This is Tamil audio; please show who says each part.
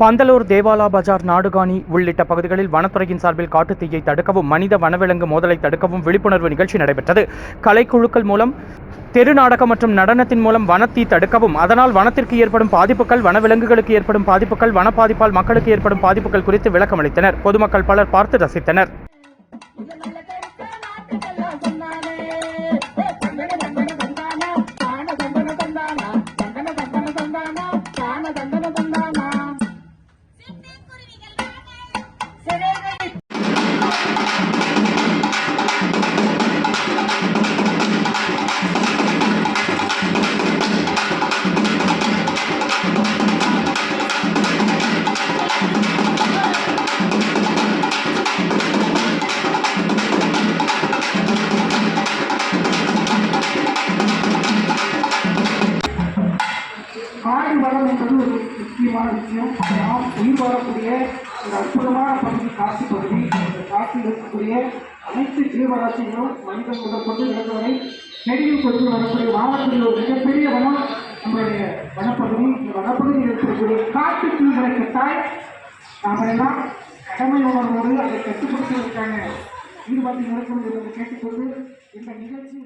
Speaker 1: பந்தலூர் தேவாலா பஜார் நாடுகாணி உள்ளிட்ட பகுதிகளில் வனத்துறையின் சார்பில் காட்டுத் தீயை தடுக்கவும் மனித வனவிலங்கு மோதலை தடுக்கவும் விழிப்புணர்வு நிகழ்ச்சி நடைபெற்றது. கலைக்குழுக்கள் மூலம் தெரு நாடகம் மற்றும் நடனத்தின் மூலம் வனத்தீ தடுக்கவும் அதனால் வனத்திற்கு ஏற்படும் பாதிப்புகள் வனவிலங்குகளுக்கு ஏற்படும் பாதிப்புகள் வன பாதிப்பால் மக்களுக்கு ஏற்படும் பாதிப்புகள் குறித்து விளக்கம் அளித்தனர் பொதுமக்கள் பலர் பார்த்து ரசித்தனர்.
Speaker 2: காடு என்பது ஒரு முக்கியமான விஷயம் நாம் உயிர் வாழக்கூடிய ஒரு அற்புதமான பகுதி காசி பகுதி. இந்த காசில் இருக்கக்கூடிய அனைத்து ஜீவராசிகளும் மனிதன் முதற்கொண்டு இறந்தவரை செடியில் கொண்டு வரக்கூடிய மாவட்டத்தில் ஒரு மிகப்பெரிய வனம் நம்மளுடைய வனப்பகுதி. இந்த வனப்பகுதியில் இருக்கக்கூடிய காட்டு தீவிரை கட்டாய் நாம் எல்லாம் கடமை உணர்வோடு அதை கட்டுப்படுத்துவதற்கான ஈடுபாட்டில் இருக்கும் என்று கேட்டுக்கொண்டு இந்த நிகழ்ச்சி